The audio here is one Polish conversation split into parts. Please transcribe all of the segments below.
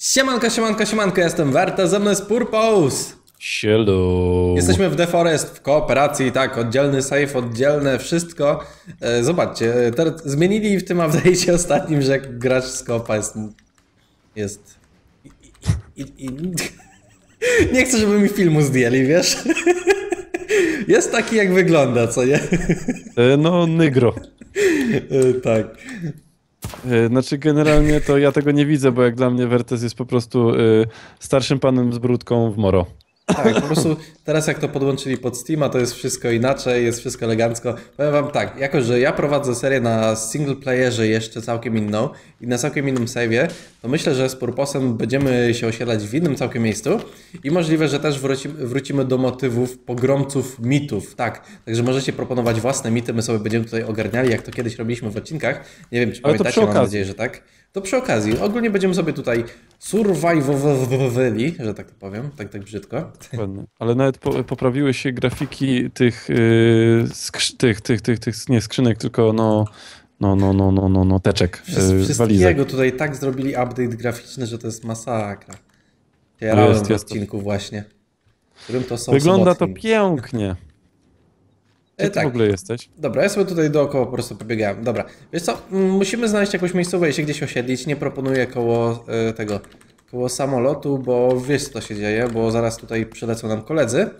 Siemanko, siemanko, siemanko, jestem Werta, ze mną jest Purpose. Sielo. Jesteśmy w The Forest w kooperacji, tak, oddzielny safe, oddzielne wszystko. E, zobaczcie, e, teraz zmienili w tym update'cie ostatnim, że gracz z koopa jest... jest... I, i, i, nie chcę, żeby mi filmu zdjęli, wiesz? Jest taki, jak wygląda, co nie? E, No, nygro. Tak. E, Znaczy, generalnie to ja tego nie widzę, bo jak dla mnie Wertes jest po prostu e, starszym panem z brudką w moro. Tak, po prostu teraz jak to podłączyli pod Steama, to jest wszystko inaczej, jest wszystko elegancko. Powiem wam tak, jako że ja prowadzę serię na single playerze jeszcze całkiem inną i na całkiem innym save'ie, to myślę, że z Purposem będziemy się osiedlać w innym całkiem miejscu i możliwe, że też wrócimy, wrócimy do motywów pogromców mitów, tak. Także możecie proponować własne mity, my sobie będziemy tutaj ogarniali, jak to kiedyś robiliśmy w odcinkach. Nie wiem, czy Ale pamiętacie, mam nadzieję, że tak. To przy okazji, ogólnie będziemy sobie tutaj survivowali, że tak to powiem, tak, tak brzydko. Ale nawet po, poprawiły się grafiki tych, skrzy, tych, tych, tych, tych, nie skrzynek, tylko no, no, no, no, no, no, no teczek, e, Wszystkiego walizek. tutaj tak zrobili update graficzny, że to jest masakra. Jarałem Jest, w jest. odcinku właśnie. w Którym to są Wygląda to pięknie. Gdzie E, ty tak. w ogóle jesteś? Dobra, ja sobie tutaj dookoła po prostu pobiegałem. Dobra, wiesz co, mm, musimy znaleźć jakąś miejscówkę i się gdzieś osiedlić. Nie proponuję koło e, tego, koło samolotu, bo wiesz co się dzieje, bo zaraz tutaj przylecą nam koledzy,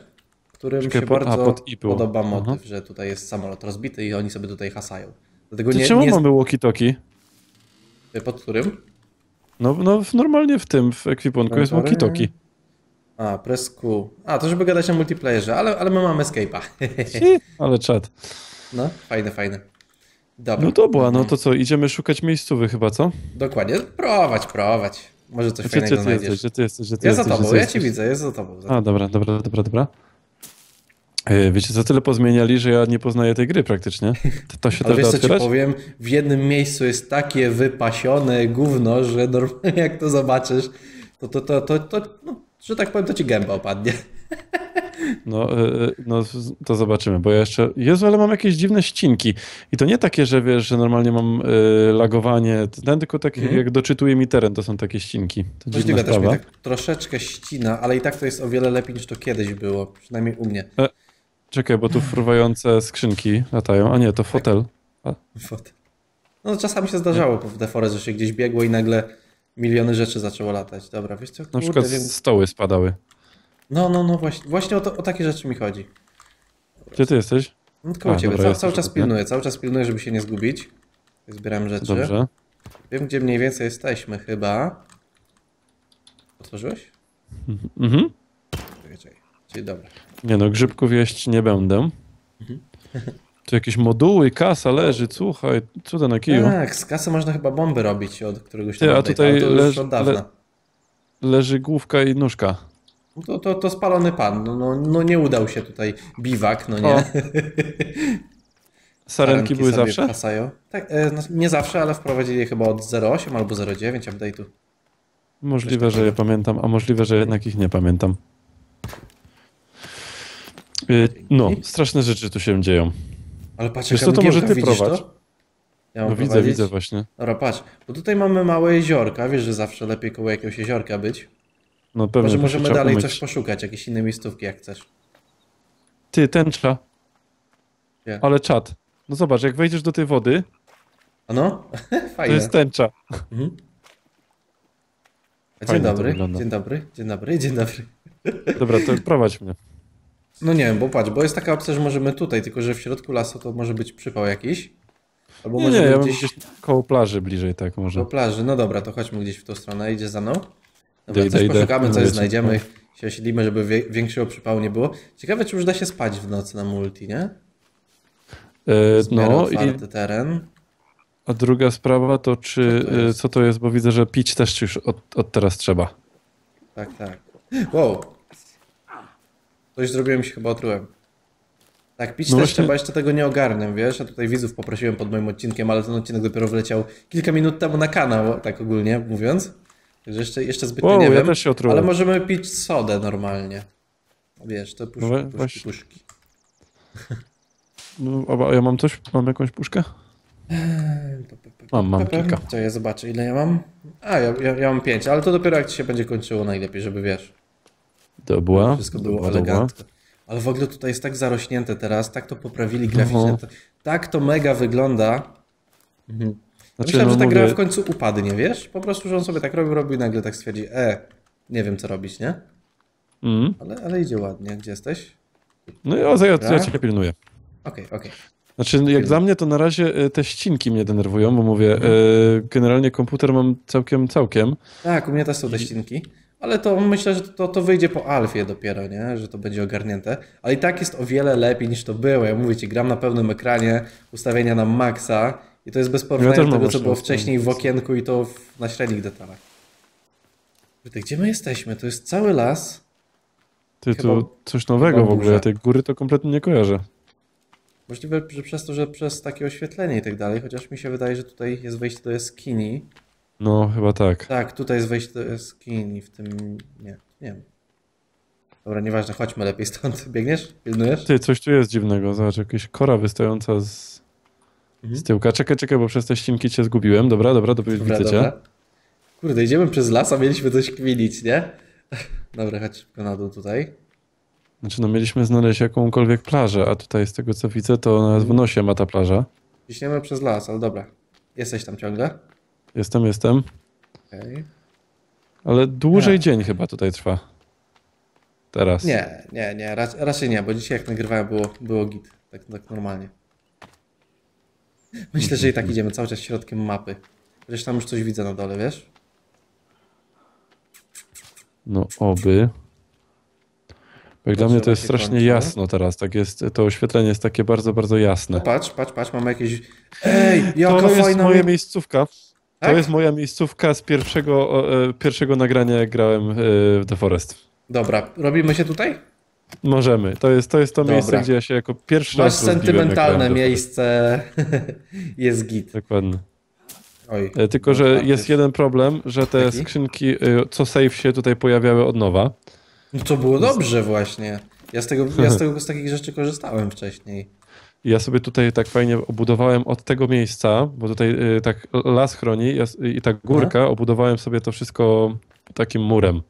którym Czekaj, się po- a, bardzo było. podoba motyw, Aha. że tutaj jest samolot rozbity i oni sobie tutaj hasają. Dlatego Ty nie, czemu nie mamy walkie-talkie? pod którym? No, no, normalnie w tym, w ekwipunku jest walkie-talkie. A, press Q. A, to żeby gadać na multiplayerze, ale, ale my mamy escape'a. Ale czad. No, fajne, fajne. Dobra. No dobra, no to co, idziemy szukać miejscowy chyba, co? Dokładnie. Prowadź, prowadź. Może coś Gdzie, gdzie fajnego ty jesteś, znajdziesz. gdzie ty jesteś, gdzie ty Ja za jesteś, tobą, gdzie ja jesteś? cię widzę, jest za tobą. Za A, dobra, dobra, dobra, dobra. E, Wiecie, co tyle pozmieniali, że ja nie poznaję tej gry praktycznie. To, to się Ale też wiesz da co ci powiem? W jednym miejscu jest takie wypasione gówno, że normalnie jak to zobaczysz, to, to, to, to, to no, że tak powiem, to ci gęba opadnie. No, e, e, no, to zobaczymy, bo ja jeszcze... Jezu, ale mam jakieś dziwne ścinki. I to nie takie, że wiesz, że normalnie mam e, lagowanie, ten tylko takie, Mhm. jak doczytuje mi teren, to są takie ścinki. To Możliwe też mnie tak troszeczkę ścina, ale i tak to jest o wiele lepiej niż to kiedyś było, przynajmniej u mnie. Czekaj, bo tu fruwające skrzynki latają. A nie, to fotel. Fotel. No czasami się zdarzało w Forest, że się gdzieś biegło i nagle miliony rzeczy zaczęło latać. Dobra, wiesz co? Na Kurde, przykład wiem- stoły spadały. No, no, no właśnie, właśnie o, to, o takie rzeczy mi chodzi. Gdzie ty jesteś? No u A, ciebie, dobra, Ca, cały czas pilnuję, cały czas pilnuję, żeby się nie zgubić. Zbieram rzeczy. Dobrze. Wiem, gdzie mniej więcej jesteśmy chyba. Otworzyłeś? Mhm. Czekaj, czekaj. Czyli dobra. Nie no, grzybków jeść nie będę. Mhm. Tu jakieś moduły, kasa leży, słuchaj, cuda na kiju. Tak, z kasy można chyba bomby robić od któregoś Ty, tam a update'a, tutaj leży- od dawna. le- Leży główka i nóżka. No To, to, to spalony pan, no, no, no nie udał się tutaj biwak, no nie. Sarenki były zawsze? Hasają. Tak, e, no, nie zawsze, ale wprowadzili je chyba od 0.8 albo 0.9 update'u. Możliwe, że je pamiętam, a możliwe, że jednak ich nie pamiętam. Y, No, straszne rzeczy tu się dzieją. Ale patrz, Wiesz co, to może ty widzisz prowadź. To? Ja mam No widzę, widzę właśnie. Dobra, patrz, bo tutaj mamy małe jeziorka, wiesz, że zawsze lepiej koło jakiegoś jeziorka być. No pewnie Może to możemy dalej umyć. coś poszukać, jakieś inne miejscówki jak chcesz. Ty, tęcza. Ale czad. No zobacz, jak wejdziesz do tej wody, A no? to Fajnie. jest tęcza. Mhm. Dzień Fajnie to dobry, dzień dobry, dzień dobry, dzień dobry. Dobra, to prowadź mnie. No nie wiem, bo patrz, bo jest taka opcja, że możemy tutaj, tylko że w środku lasu to może być przypał jakiś. Albo Nie, nie, możemy ja gdzieś gdzieś koło plaży bliżej, tak może. do plaży. No dobra, to chodźmy gdzieś w tą stronę, idzie za mną. Dobra, Idę, coś idę, poszukamy, idę. coś Wiecie, znajdziemy, się osiedlimy, żeby wie, większego przypału nie było. Ciekawe, czy już da się spać w nocy na multi, nie? E, no i teren. a druga sprawa to czy, Co to jest? e, co to jest, bo widzę, że pić też już od, od teraz trzeba. Tak, tak. Wow. Coś zrobiłem się chyba otrułem. Tak, pić No też właśnie- trzeba, jeszcze tego nie ogarnę, wiesz? Ja tutaj widzów poprosiłem pod moim odcinkiem, ale ten odcinek dopiero wleciał kilka minut temu na kanał, tak ogólnie mówiąc. Także jeszcze, jeszcze zbytnio Wow, nie ja wiem. też się otrułem. ale możemy pić sodę normalnie. Wiesz, to puszki, No puszki, puszki. No, a ja mam coś, mam jakąś puszkę? Mam, mam kilka. Co ja zobaczę, ile ja mam? A, ja, ja, ja mam pięć, ale to dopiero jak ci się będzie kończyło najlepiej, żeby wiesz. To była. Wszystko było elegancko. Ale w ogóle tutaj jest tak zarośnięte teraz, tak to poprawili graficznie. No. to- Tak to mega wygląda. Mhm. Znaczy, Myślałem, no że ta mówię- gra w końcu upadnie, wiesz? Po prostu, że on sobie tak robił, robił i nagle tak stwierdzi, e, nie wiem co robić, nie? Mm. Ale, ale idzie ładnie. Gdzie jesteś? No ja, ja, ja cię pilnuję. Okej, okej. Znaczy, jak dla mnie to na razie e, te ścinki mnie denerwują, bo mówię, Mhm. e, generalnie komputer mam całkiem, całkiem. Tak, u mnie też są te ścinki. Ale to myślę, że to, to wyjdzie po alfie dopiero, nie? Że to będzie ogarnięte. Ale i tak jest o wiele lepiej niż to było. Ja mówię ci, gram na pełnym ekranie, ustawienia na maksa i to jest bez porównania mam tego, co było wcześniej w okienku i to w, na średnich detalach. Kurde, Gdzie my jesteśmy? To jest cały las. Ty Chyba- tu coś nowego w ogóle, ja tej góry to kompletnie nie kojarzę. Możliwe, że przez to, że przez takie oświetlenie i tak dalej, chociaż mi się wydaje, że tutaj jest wejście do jaskini. No, chyba tak. Tak, tutaj jest wejście do jaskini, w tym... Nie, nie wiem. Dobra, nieważne, chodźmy lepiej stąd. Biegniesz? Pilnujesz? Ty, coś tu jest dziwnego, zobacz, jakaś kora wystająca z, Mhm. z tyłka. Czekaj, czekaj, bo przez te ścinki cię zgubiłem. Dobra, dobra, dobra, Dobra, widzę cię. dobra. Kurde, idziemy przez las, a mieliśmy coś kminić, nie? Dobra, chodź na dół tutaj. Znaczy, no mieliśmy znaleźć jakąkolwiek plażę, a tutaj z tego co widzę, to nawet w nosie ma ta plaża. Ciśniemy przez las, ale dobra. Jesteś tam ciągle? Jestem, jestem. Okej. Ale dłużej Tak. dzień chyba tutaj trwa. Teraz. Nie, nie, nie, rac- raczej nie, bo dzisiaj jak nagrywałem było, było git. Tak, tak normalnie. Myślę, że i tak idziemy cały czas środkiem mapy. Chociaż tam już coś widzę na dole, wiesz? No oby. Bo dla mnie to jest strasznie kończę. jasno teraz. Tak jest, to oświetlenie jest takie bardzo, bardzo jasne. No patrz, patrz, patrz, mamy jakieś... Ej, jaka To jest fajna... moja mi- miejscówka. Tak? To jest moja miejscówka z pierwszego, e, pierwszego nagrania, jak grałem e, w The Forest. Dobra, robimy się tutaj? Możemy. To jest to, jest to Dobra. miejsce, gdzie ja się jako pierwszy Masz raz sentymentalne miejsce. jest git. Dokładnie. Oj. E, Tylko, no, że tak, jest jeden problem, że te Jaki? skrzynki, co save się tutaj pojawiały od nowa. No to było dobrze właśnie. Ja z tego, ja z tego z takich rzeczy korzystałem wcześniej. I Ja sobie tutaj tak fajnie obudowałem od tego miejsca, bo tutaj y, tak las chroni i ta górka, obudowałem sobie to wszystko takim murem.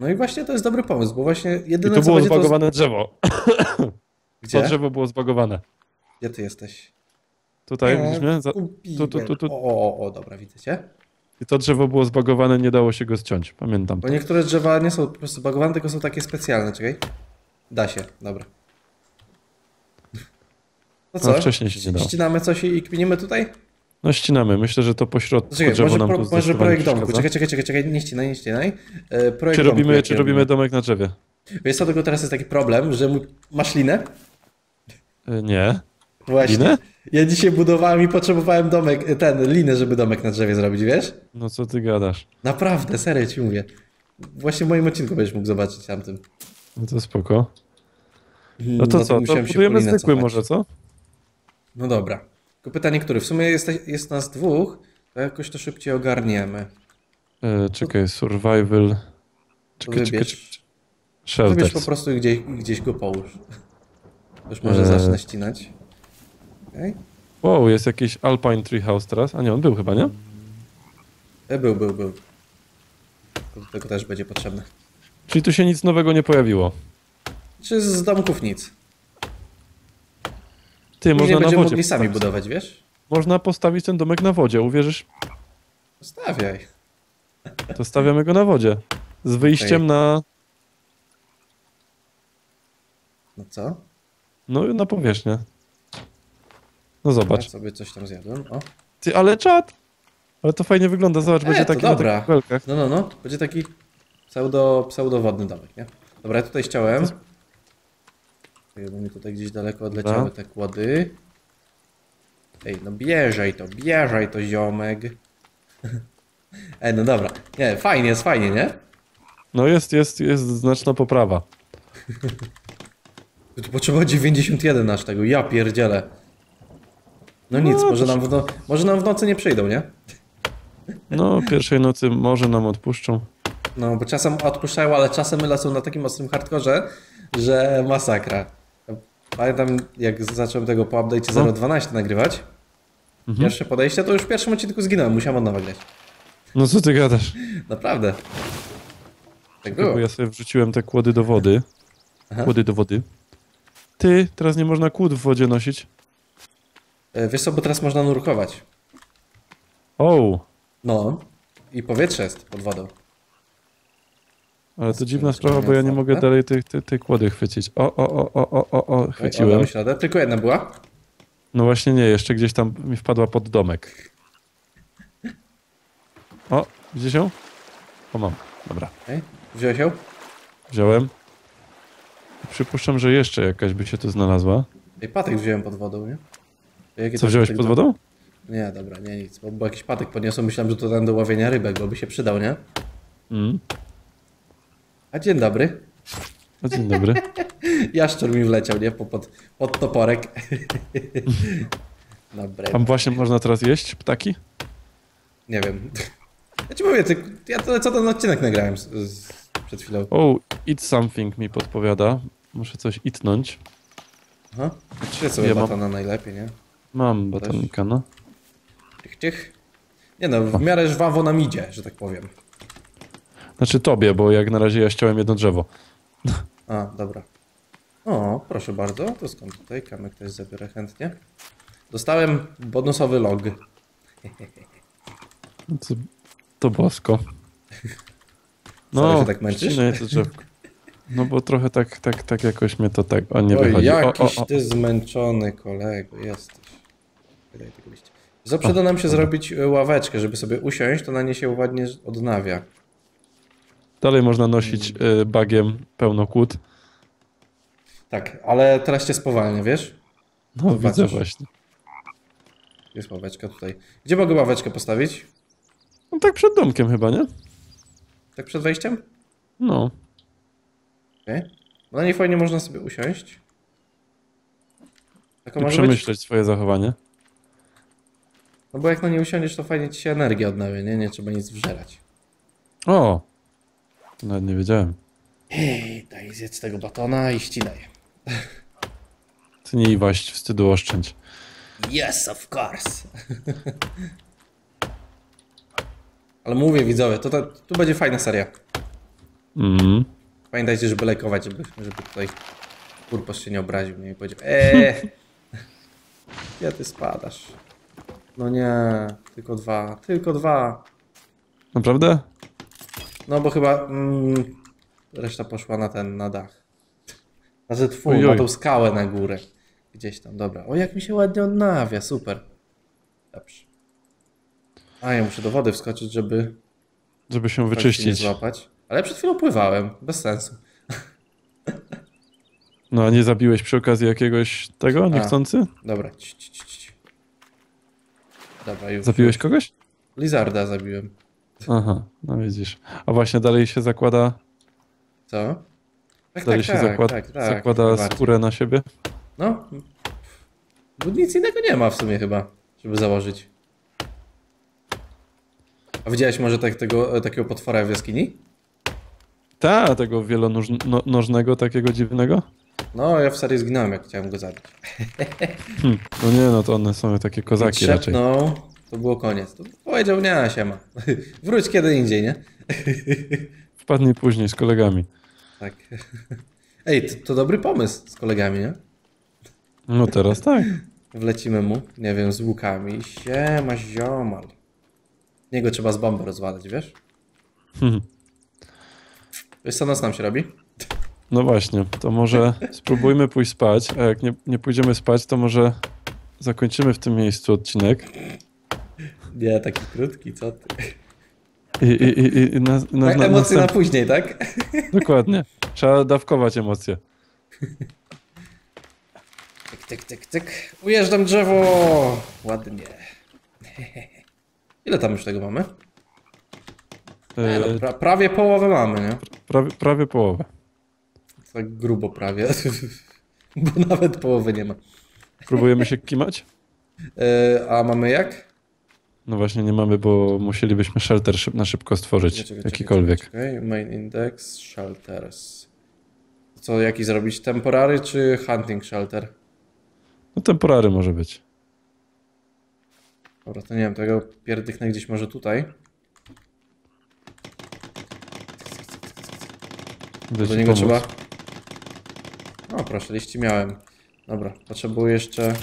No i właśnie to jest dobry pomysł, bo właśnie I jedyne tu co było zbagowane drzewo. to... To Gdzie? drzewo było zbagowane. Gdzie ty jesteś? Tutaj, Nie, widzisz mnie? Za- tu, tu, tu, tu. O, o, o, dobra, widzę cię. I to drzewo było zbagowane, nie dało się go ściąć. Pamiętam. Bo niektóre drzewa nie są po prostu bagowane, tylko są takie specjalne, czekaj. Da się, dobra. To co? No, wcześniej się nie dało. Ścinamy coś i kminimy tutaj? No ścinamy. Myślę, że to po środku Czekaj, drzewo może, nam pro, może projekt domku. przeszkadza. Czekaj, czekaj, czekaj, czekaj, nie ścinaj, nie ścinaj. E, projekt Czy domku robimy, jaki czy robimy domek na drzewie? Wiesz co, tylko teraz jest taki problem, że masz linę? Y, Nie. Właśnie. Linę? Ja dzisiaj budowałem i potrzebowałem domek, ten, linę, żeby domek na drzewie zrobić, wiesz? No co ty gadasz? Naprawdę, serio ci mówię. Właśnie w moim odcinku będziesz mógł zobaczyć tamtym. No to spoko. No to co, to się budujemy zwykły może, co? No dobra. Tylko pytanie, który? W sumie jest, jest nas dwóch, to jakoś to szybciej ogarniemy. E, czekaj, survival. Czekaj, czekaj, Wybierz, czekaj. wybierz po prostu i gdzieś, gdzieś go połóż. Już może Eee. zacznę ścinać. Okay. Wow, jest jakiś Alpine Treehouse teraz. A nie, on był chyba, nie? E, był, był, był. Do tego też będzie potrzebne. Czyli tu się nic nowego nie pojawiło. Czy z domków nic? Ty, Później można na będziemy wodzie mogli sami budować, wiesz? Można postawić ten domek na wodzie, uwierzysz? Stawiaj. To stawiamy go na wodzie. Z wyjściem Okej. na, No co? no, na powierzchnię. No zobacz. Ja sobie coś tam zjadłem. O. Ty, ale czad! Ale to fajnie wygląda, zobacz, E, będzie taki na dobra. takich belkach. No, no, no. Będzie taki pseudo, pseudowodny domek, nie? Dobra, ja tutaj ściąłem. Bo mi tutaj gdzieś daleko odleciały te kłody. Ej, no bierzej to, bierzej to ziomek. Ej, no dobra. Nie, fajnie, jest fajnie, nie? No jest, jest, jest znaczna poprawa. Tu potrzeba 91 aż tego, ja pierdzielę. No nic, No, może to nam, w no, może nam w nocy nie przyjdą, nie? No, pierwszej nocy może nam odpuszczą. No, bo czasem odpuszczają, ale czasem lecą na takim ostrym hardkorze, że masakra. Pamiętam, jak zacząłem tego po update'cie No. 0.12 nagrywać, Mhm. Pierwsze podejście to już w pierwszym odcinku zginąłem, musiałem od nowa grać. No co ty gadasz? Naprawdę. Tak było. Bo ja sobie wrzuciłem te kłody do wody. Aha. Kłody do wody. Ty, teraz nie można kłód w wodzie nosić. E, Wiesz co, bo teraz można nurkować. O, No. I powietrze jest pod wodą. Ale to dziwna sprawa, bo ja nie mogę dalej tej, tej, tej kłody chwycić. O, o, o, o, o, o, o, chwyciłem. śladę. Tylko jedna była. No właśnie nie, jeszcze gdzieś tam mi wpadła pod domek. O, widzisz ją? O, mam. Dobra, Okej. Wziąłeś ją? wziąłem. Przypuszczam, że jeszcze jakaś by się tu znalazła. Ej, patyk wziąłem pod wodą, nie? Co wziąłeś pod wodą? Nie, dobra, nie nic. Bo, bo jakiś patyk podniosłem, myślałem, że to ten do łowienia rybek, bo by się przydał, nie? Mm. A dzień dobry. O, dzień dobry. Jaszczur mi wleciał, nie? Po, pod, pod toporek. Dobra. Tam właśnie można teraz jeść ptaki? Nie wiem. Ja ci mówię, ty, ja to, co ten odcinek nagrałem z, z, przed chwilą. O, eat something mi podpowiada. Muszę coś itnąć. Aha. Trzy sobie Ja mam- batona najlepiej, nie? Mam batonika, no. Tych, tych. Nie no, w miarę żwawo nam idzie, że tak powiem. Znaczy tobie, bo jak na razie ja ściąłem jedno drzewo. A, dobra. O, proszę bardzo. To skąd tutaj? Kamek też zabiorę chętnie. Dostałem bonusowy log. To, to bosko. Sorry, że tak męczysz? to drzewko. No bo trochę tak, tak, tak jakoś mnie to tak, o nie Oj, wychodzi. O, o, jakiś o. ty zmęczony kolego jesteś. Wydaj tego liścia. Co przyda nam się zrobić y, ławeczkę, żeby sobie usiąść, to na nie się ładnie odnawia. Dalej można nosić y, bagiem pełno kłód. Tak, ale teraz cię spowalnia, wiesz? No widzę właśnie. Jest ławeczka tutaj. Gdzie mogę ławeczkę postawić? No tak przed domkiem chyba, nie? Tak przed wejściem? No. Okej. Bo Na niej fajnie można sobie usiąść. Taka I może być? przemyśleć swoje zachowanie. No bo jak na niej usiądziesz, to fajnie ci się energia odnawia, nie? Nie trzeba nic wżerać. O! Nawet nie wiedziałem. Ej, daj zjedz tego batona i ścinaj. Ty nie iwaść, wstydu oszczędź. Yes, of course. Ale mówię widzowie, to, to, tu będzie fajna seria. Mm. Pamiętajcie, żeby lajkować, żeby, żeby tutaj Purpos się nie obraził mnie i powiedział Eee, gdzie ty spadasz? No nie, tylko dwa, tylko dwa. Naprawdę? No bo chyba mm, reszta poszła na ten, na dach. Twój, Ojoj. na tą skałę na górę. Gdzieś tam, dobra. O, jak mi się ładnie odnawia, super. Dobrze. A, ja muszę do wody wskoczyć, żeby Żeby się nie wyczyścić. złapać. Ale przed chwilą pływałem, bez sensu. No a nie zabiłeś przy okazji jakiegoś tego niechcący? Dobra, ci, ci, ci. Dobra, już. Zabiłeś kogoś? Lizarda zabiłem. Aha, no widzisz. A właśnie dalej się zakłada, Co? Tak, dalej tak, się tak, zakłada, tak, tak, zakłada skórę na siebie? No. Bo nic innego nie ma w sumie chyba, żeby założyć. A widziałeś może tak, tego, takiego potwora w jaskini? Ta, tego wielonożnego, takiego dziwnego? No, ja w serii zginąłem, jak chciałem go zabić. Hm. No nie, no to one są takie kozaki raczej. To było koniec. To powiedział, nie, siema. Wróć kiedy indziej, nie? Wpadnij później z kolegami. Tak. Ej, to, to dobry pomysł z kolegami, nie? No teraz tak. Wlecimy mu, nie wiem, z łukami. Siema, ziomal. Niego trzeba z bomby rozwalać, wiesz? Hmm. Wiesz co noc nam się robi? No właśnie, to może spróbujmy pójść spać, a jak nie, nie pójdziemy spać, to może zakończymy w tym miejscu odcinek. Nie, taki krótki, co ty? I, i, i, na, na, Tak, na, emocje na następ- później, tak? Dokładnie. Trzeba dawkować emocje. Tyk, tyk, tyk, tyk. Ujeżdżam drzewo! Ładnie. Ile tam już tego mamy? Nie, no, E, pra, prawie połowę mamy, nie? prawie, prawie połowę. Tak grubo prawie. Bo nawet połowy nie ma. Próbujemy się kimać? E, a mamy jak? No właśnie nie mamy, bo musielibyśmy shelter szyb, na szybko stworzyć. Czekaj, czekaj, jakikolwiek. czekaj. Main index, shelters. Co, jaki zrobić? Temporary czy hunting shelter? No temporary może być. Dobra, to nie wiem, tego pierdyknę gdzieś może tutaj. Idę Do niego pomóc. trzeba... O, proszę, liści miałem. Dobra, potrzebuję jeszcze...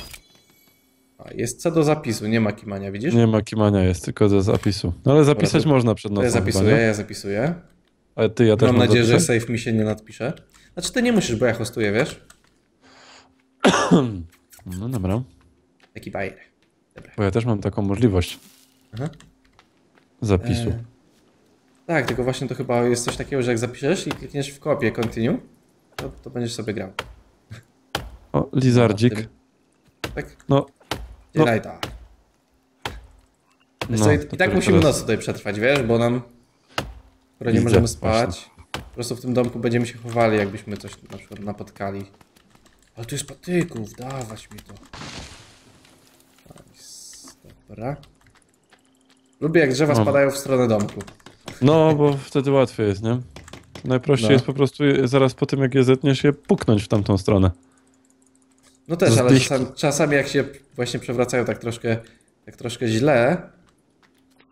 A, jest C do zapisu, nie ma kimania, widzisz? Nie ma kimania, jest tylko do zapisu. No ale zapisać to- można przed nocą ja zapisuję, chyba, ja zapisuję. Ale ty, ja też Mam mam nadzieję, że zapisać? save mi się nie nadpisze. Znaczy, ty nie musisz, bo ja hostuję, wiesz? No dobra, Taki bajer. bo ja też mam taką możliwość Aha. zapisu. E, Tak, tylko właśnie to chyba jest coś takiego, że jak zapiszesz i klikniesz w kopię continue, to, to będziesz sobie grał. O, lizardzik. Tak? No, No. Wiesz no, co, i, tak teraz- musimy noc tutaj przetrwać, wiesz, bo nam... Skoro nie możemy spać, właśnie. po prostu w tym domku będziemy się chowali, jakbyśmy coś na przykład napotkali. Ale tu jest patyków, dawać mi to. Dobra. Lubię jak drzewa Mam. spadają w stronę domku. no, bo wtedy łatwiej jest, nie? Najprościej No. jest po prostu zaraz po tym, jak je zetniesz, je puknąć w tamtą stronę. No też, ale czasami, czasami jak się właśnie przewracają tak troszkę, tak troszkę źle,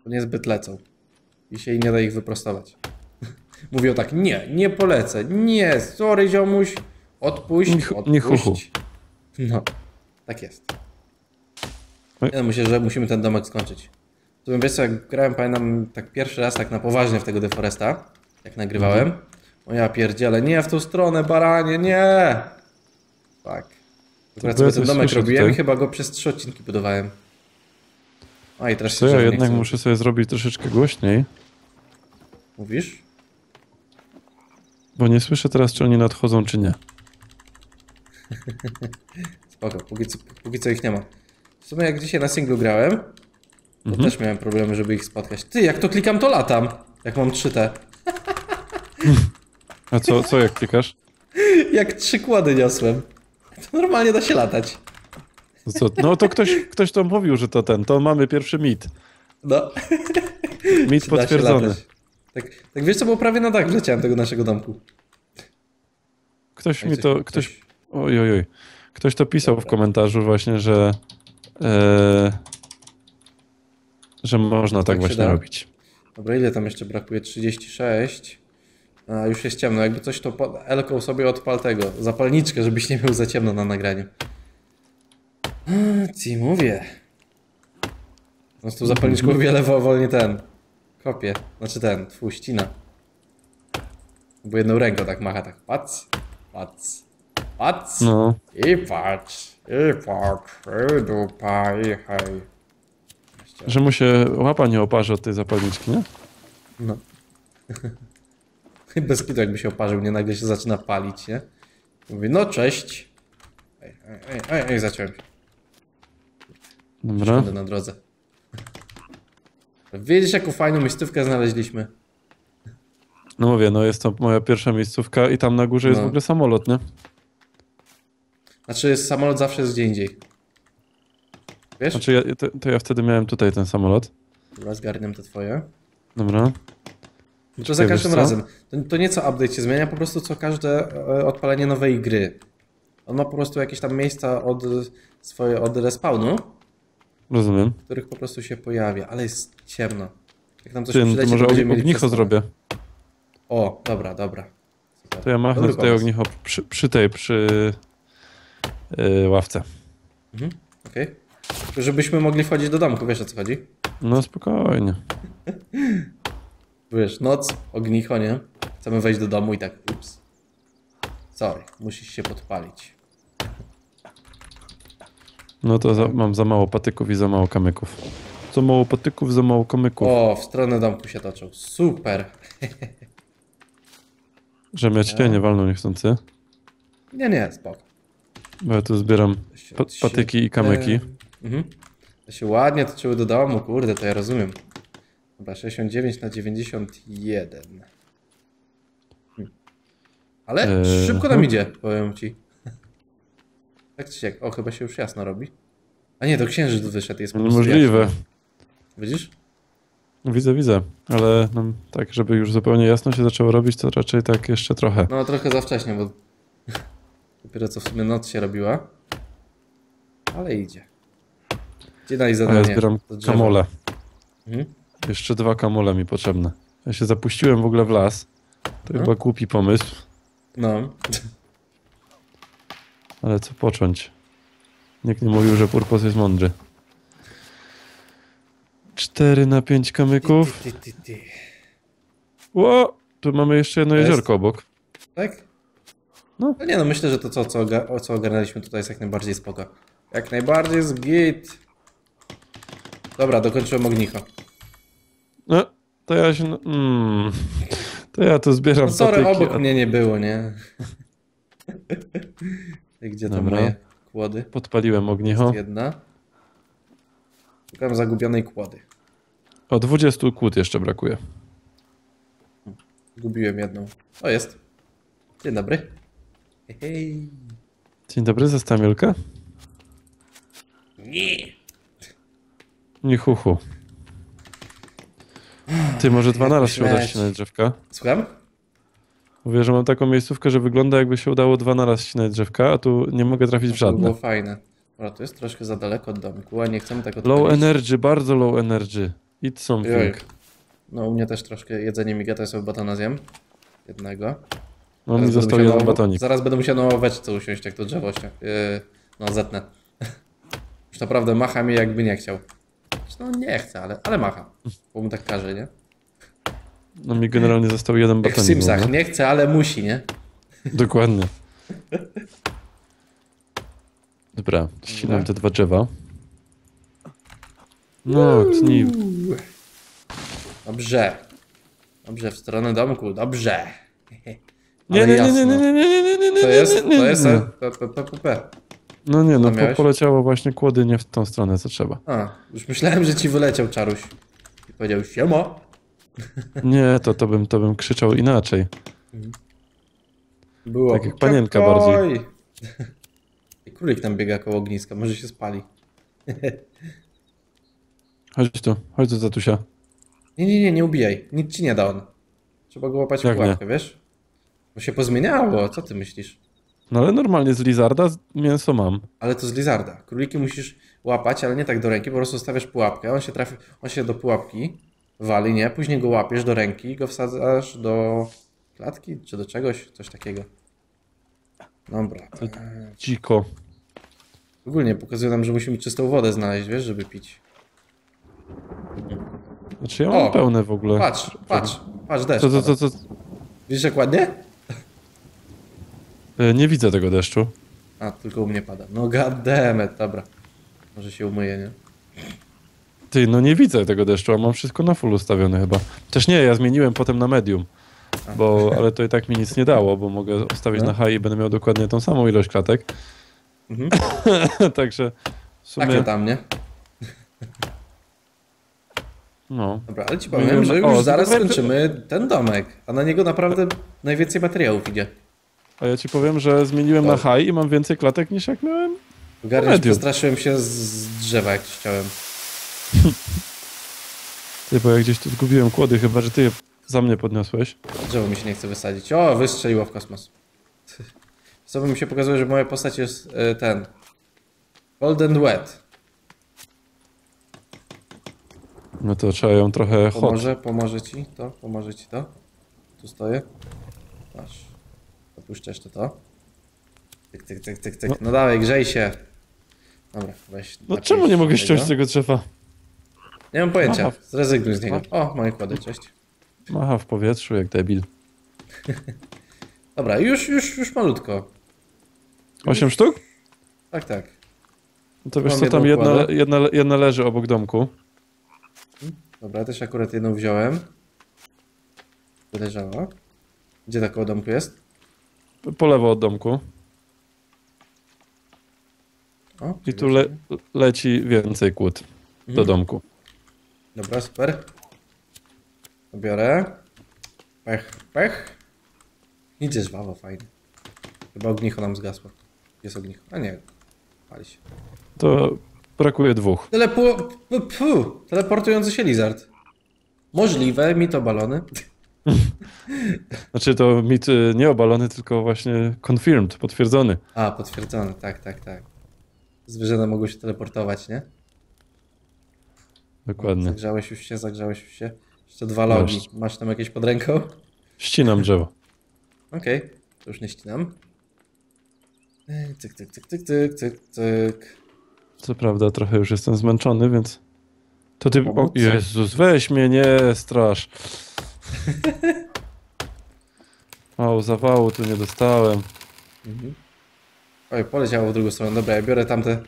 to niezbyt lecą. I się nie da ich wyprostować. Mówią tak, nie, nie polecę, nie, sorry ziomuś, odpuść, Nie hu- nie odpuść. No, tak jest. Oj. Ja myślę, że musimy ten domek skończyć. To wiesz co, jak grałem, pamiętam tak pierwszy raz tak na poważnie w tego Deforesta, jak nagrywałem. Mhm. O ja pierdzielę, nie w tą stronę, baranie, nie! Tak. Akurat sobie ten domek robiłem tutaj. i chyba go przez trzy odcinki budowałem. A i teraz się Co ja jednak muszę sobie zrobić troszeczkę głośniej, Mówisz? bo nie słyszę teraz, czy oni nadchodzą, czy nie. Spoko, póki co, póki co ich nie ma. W sumie jak dzisiaj na singlu grałem, to Mhm. też miałem problemy, żeby ich spotkać. Ty, jak to klikam, to latam. Jak mam 3T. A co, co jak klikasz? Jak trzy kłady niosłem. To normalnie da się latać. Co? No to ktoś, ktoś to mówił, że to ten. To mamy pierwszy mit. No. Mit się potwierdzony. Tak, tak wiesz co, było prawie na dach wleciałem tego naszego domku. Ktoś mi to. Ktoś. Oj, oj, oj. Ktoś to pisał w komentarzu właśnie, że. E, że można tak, Tak właśnie da? robić. Dobra, ile tam jeszcze brakuje? 36. A już jest ciemno. Jakby coś to Elką sobie odpal tego. Zapalniczkę, żebyś nie miał za ciemno na nagraniu. Ci mówię. No z tą zapalniczką wiele wo- wolniej ten. Kopię. Znaczy ten, twój ścina. Bo jedną ręką tak macha, tak pac, pac, pac. No. I patrz, i patrz, i dupa, i hej. Że mu się łapa nie oparzy od tej zapalniczki, nie? No. Bez kitu jakby się oparzył, nie nagle się zaczyna palić, nie? Mówi, no cześć. Ej, ej, ej, ej, zaciąłem się. Dobra. Będę na drodze. Wiedziesz jaką fajną miejscówkę znaleźliśmy? No mówię, no jest to moja pierwsza miejscówka i tam na górze jest No. w ogóle samolot, nie? Znaczy samolot zawsze jest gdzie indziej. Wiesz? Znaczy ja, to, to ja wtedy miałem tutaj ten samolot. Dobra, zgarniam te twoje. Dobra. I to za każdym razem. To, to nie co update się zmienia, po prostu co każde e, odpalenie nowej gry. On ma po prostu jakieś tam miejsca od swoje od respawnu, Rozumiem. w których po prostu się pojawia, ale jest ciemno. Jak nam coś Ty, no to przyleci, może ognicho przespane. zrobię. O, dobra, dobra. Super. To ja machnę Dobry tutaj pomysł. ognicho przy, przy tej, przy yy, ławce. Mhm, okej. Tylko żebyśmy mogli wchodzić do domku, wiesz o co chodzi? No spokojnie. Wiesz, noc, ognicho, nie? Chcemy wejść do domu i tak, ups. Sorry, musisz się podpalić. No to za, mam za mało patyków i za mało kamyków. Za mało patyków, za mało kamyków. O, w stronę domku się toczą. Super. Że mnie cię nie walną niechcący. Nie, nie, spoko. Bo ja tu zbieram pa, patyki i kamyki. Mhm. To się ładnie toczyły do domu, kurde, to ja rozumiem. Dobra, 69 na 91. Hmm. Ale Eee, szybko nam no. idzie, powiem ci. Tak czy siak. O, chyba się już jasno robi. A nie, to księżyc wyszedł, jest po Niemożliwe. jasno. Widzisz? Widzę, widzę. Ale no, tak, żeby już zupełnie jasno się zaczęło robić, to raczej tak jeszcze trochę. No trochę za wcześnie, bo dopiero co w sumie noc się robiła. Ale idzie. Gdzie daj A ja zadanie? zbieram kamole. Mhm. Jeszcze dwa kamole mi potrzebne. Ja się zapuściłem w ogóle w las. To Mhm. chyba głupi pomysł, No. ale co począć? Nikt nie mówił, że purpos jest mądry. 4 na 5 kamyków. Ty, ty, ty. Ło! Tu mamy jeszcze jedno Jest. jeziorko obok. Tak? No. No nie no, myślę, że to co, co, co ogarnęliśmy tutaj jest jak najbardziej spoko. Jak najbardziej jest git. Dobra, dokończyłem ognicho. No, to ja się... no- Mm, to ja tu zbieram No sorry, patyki, obok a mnie nie było, nie? Gdzie to Dobra. moje kłody? podpaliłem ognicho. Jedna. Szukam zagubionej kłody. O 20 kłód jeszcze brakuje. Zgubiłem jedną. O, jest. Dzień dobry. Hej. Dzień dobry, zastałem Julkę? Nie. Nie chuchu. Ty, może dwa naraz się uda ścinać drzewka? Słucham? Mówię, że mam taką miejscówkę, że wygląda jakby się udało dwa naraz ścinać drzewka, a tu nie mogę trafić w To by było żadne. fajne. Dobra, to jest troszkę za daleko od domku, a nie chcemy tak Low odpalić. energy, bardzo low energy. Eat something. No u mnie też troszkę jedzenie miga, to ja sobie batona zjem. Jednego. No mi został jeden batonik. Zaraz będę musiał na ławeczce usiąść, jak to drzewo się. Yy, no, zetnę. Już naprawdę macha mi jakby nie chciał. No nie chce, ale, ale macha. Bo mu tak każe, nie? No mi generalnie został jeden Jak w batonik. Simsach, no. nie chce, ale musi, nie? Dokładnie. Dobra, ścinam te dwa drzewa. No, tnij. Dobrze. Dobrze, w stronę domku, dobrze. Nie, Ale nie, nie, nie, jasno. nie, nie, nie, nie, nie, nie, To jest, nie, to jest, nie. P, P, P, P, P. No nie, no po, poleciało właśnie kłody nie w tą stronę, co trzeba. A, już myślałem, że ci wyleciał czaruś. I powiedział, siema. Nie, to, to, bym, to bym krzyczał inaczej. Było. Tak jak panienka Czekaj. bardziej. I Królik tam biega koło ogniska, może się spali. Chodź tu, chodź tu, Zatusia. Nie, nie, nie, nie ubijaj. Nic ci nie da on. Trzeba go łapać w pułapkę, wiesz? Bo się pozmieniało, co ty myślisz? No ale normalnie z Lizarda mięso mam. Ale to z lizarda. Króliki musisz łapać, ale nie tak do ręki, po prostu stawiasz pułapkę, on się trafi, on się do pułapki wali, nie? Później go łapiesz do ręki i go wsadzasz do klatki, czy do czegoś, coś takiego. Dobra. Dziko. Ogólnie pokazuje nam, że musimy czystą wodę znaleźć, wiesz, żeby pić. Znaczy ja mam O! pełne w ogóle. Patrz, patrz, patrz deszcz. Co, co, co, co? Widzisz jak ładnie? E, Nie widzę tego deszczu. A, tylko u mnie pada. No goddammit, dobra. Może się umyje, nie? Ty, no nie widzę tego deszczu, a mam wszystko na full ustawione chyba. Też nie, ja zmieniłem potem na medium. Bo, ale to i tak mi nic nie dało, bo mogę ustawić No. na high i będę miał dokładnie tą samą ilość klatek. Mhm. Także w Takie sumie, tam, nie? no. Dobra, ale ci powiem, że już o, zaraz dobra, skończymy ten domek, a na niego naprawdę najwięcej materiałów idzie. A ja ci powiem, że zmieniłem na O. high i mam więcej klatek niż jak miałem. Medium. przestraszyłem się z- drzewa, jak chciałem. Ty, bo ja gdzieś tu zgubiłem kłody, chyba że ty je za mnie podniosłeś. Drzewo mi się nie chce wysadzić. O, wystrzeliło w kosmos. Co mi się pokazuje, że moja postać jest e, ten. Cold and wet. No to trzeba ją trochę hot. Pomoże, pomoże ci to? Pomoże ci to? Tu stoję. Masz. Opuszczę jeszcze to. Tyk, tyk, tyk, tyk, tyk. No dawaj, grzej się. Dobra, weź. No czemu nie mogę ściąć tego drzewa? Nie mam pojęcia. Macha. Zrezygnuj z niego. O, moje kłady, cześć. Macha w powietrzu jak debil. Dobra, już, już, już malutko. Osiem sztuk? Tak, tak. No to wiesz co, tam jedna, jedna, jedna leży obok domku. Dobra, też akurat jedną wziąłem. Leżała. Gdzie ta koło domku jest? Po lewo od domku. O, I tu le, leci więcej kłód do Mhm. domku. Dobra, super. Biorę. Pech, pech. Idzie żwawo, fajnie. Chyba ognicho nam zgasło. Jest ognicho. A nie, pali się. To brakuje dwóch. Telepo... teleportujący się lizard. Możliwe, mi to balony. Znaczy to mit y, nie obalony, tylko właśnie confirmed, potwierdzony. A, potwierdzone, tak, tak, tak. Zwierzęta mogły się teleportować, nie? Dokładnie. Zagrzałeś już się, zagrzałeś już się. Jeszcze dwa logi. Masz. Masz tam jakieś pod ręką? Ścinam drzewo. Okej, to już nie ścinam. Ej, Cyk, cyk, cyk, cyk, cyk, cyk, cyk. Co prawda trochę już jestem zmęczony, więc... To ty... O? Jezus, weź mnie, nie strasz. Mało zawału tu nie dostałem. Mhm. Oj, poleciało w drugą stronę. Dobra, ja biorę tamte.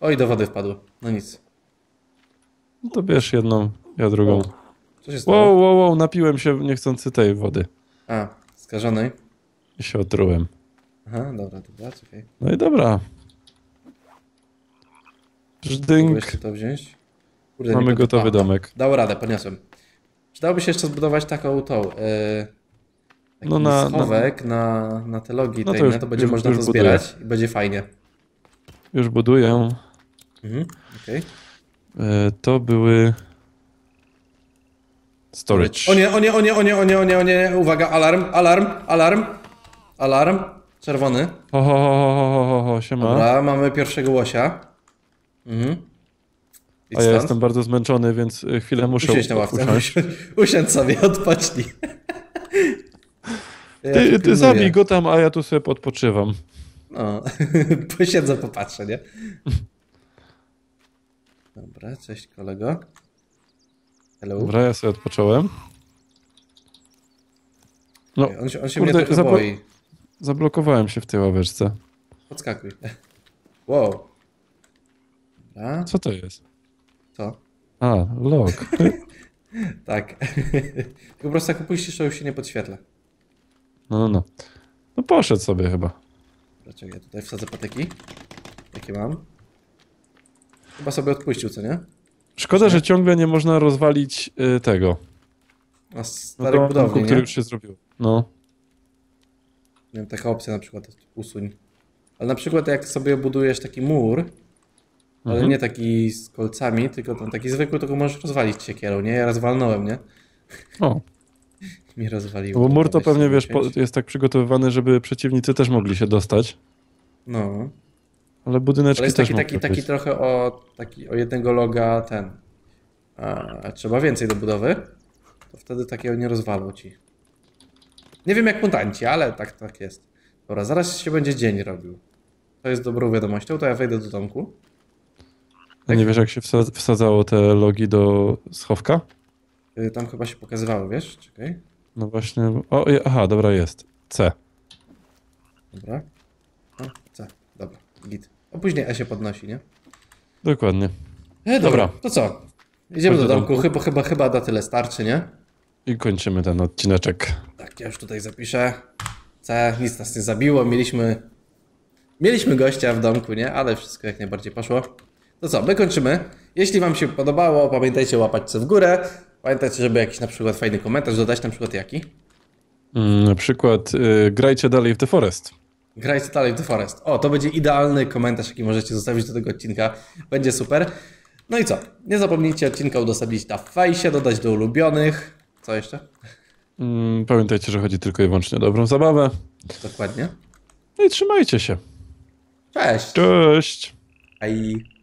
Oj, do wody wpadło. No nic. No to bierz jedną, ja drugą. Co się stało? Wow, wow, wow, napiłem się niechcący tej wody. A, skażonej. I się otrułem. Aha, dobra, dobra, czekaj. No i dobra. Brzdynk. Mogłeś to wziąć? Kurde, Mamy gotowy domek. Dało radę, podniosłem. Przydałoby się jeszcze zbudować taką tą. Yy, No na- schowek na, na, te logi No to już- to będzie już- można już to buduję. zbierać i będzie fajnie. Już buduję. Mhm, okej. E, To były... Storage. O nie, o nie, o nie, o nie, o nie, o nie, o nie, uwaga, alarm, alarm, alarm, alarm, czerwony. Ho, ho, ho, ho, ho, ho, ho, siema. Dobra, mamy pierwszego łosia. Mhm. Idź A ja stąd. jestem bardzo zmęczony, więc y, chwilę muszę Usiądź na ławce, usiąść. usiądź sobie, odpocznij. Ja Ty, ty zabij go tam, a ja tu sobie podpoczywam. No, posiedzę, popatrzę, nie? Dobra, cześć kolego. Hello. Dobra, ja sobie odpocząłem. No, On się, on się Kurde, mnie trochę boi. zablokowałem się w tej ławeczce. Podskakuj. Wow. Dobra, Co to jest? Co? A, log. Tak. Po prostu jak opuścisz, to już się nie podświetla. No, no, no. No poszedł sobie chyba. Dlaczego ja tutaj wsadzę patyki? Jakie mam? Chyba sobie odpuścił, co nie? Szkoda, że ciągle nie można rozwalić y, tego. A No starych to, budowli, który już się zrobił. No. Nie wiem, taka opcja na przykład usuń. Ale na przykład jak sobie budujesz taki mur, ale Mhm. nie taki z kolcami, tylko ten taki zwykły, go możesz rozwalić siekierą, nie? Ja rozwalnąłem, nie? O, Mi rozwaliło. bo mur to pewnie, wiesz, po, jest tak przygotowywany, żeby przeciwnicy też mogli się dostać. No. Ale budyneczki To jest taki, taki, taki trochę o, taki o jednego loga ten. A, trzeba więcej do budowy, to wtedy takiego nie rozwalą ci. Nie wiem jak mutanci, ale tak, tak jest. Dobra, zaraz się będzie dzień robił. To jest dobrą wiadomością, to ja wejdę do domku. A nie wiesz, jak się wsa- wsadzało te logi do schowka? Y, Tam chyba się pokazywało, wiesz? Czekaj. No właśnie. O, aha, dobra, jest. C. Dobra. O, co? Dobra, git. A później E się podnosi, nie? Dokładnie. E, dobra, to co? Idziemy Chodź do do domku, domku. chyba, chyba, chyba na tyle starczy, nie? I kończymy ten odcineczek. Tak, ja już tutaj zapiszę. C, nic nas nie zabiło, mieliśmy... Mieliśmy gościa w domku, nie? Ale wszystko jak najbardziej poszło. To co, my kończymy. Jeśli wam się podobało, pamiętajcie łapać w górę. Pamiętajcie, żeby jakiś na przykład fajny komentarz dodać, na przykład jaki. Mm, na przykład y, grajcie dalej w The Forest. Grajcie dalej w The Forest. O, to będzie idealny komentarz, jaki możecie zostawić do tego odcinka. Będzie super. No i co? Nie zapomnijcie odcinka udostępnić na fejsie, dodać do ulubionych. Co jeszcze? Mm, pamiętajcie, że chodzi tylko i wyłącznie o dobrą zabawę. Dokładnie. No i trzymajcie się. Cześć! Cześć! Hej!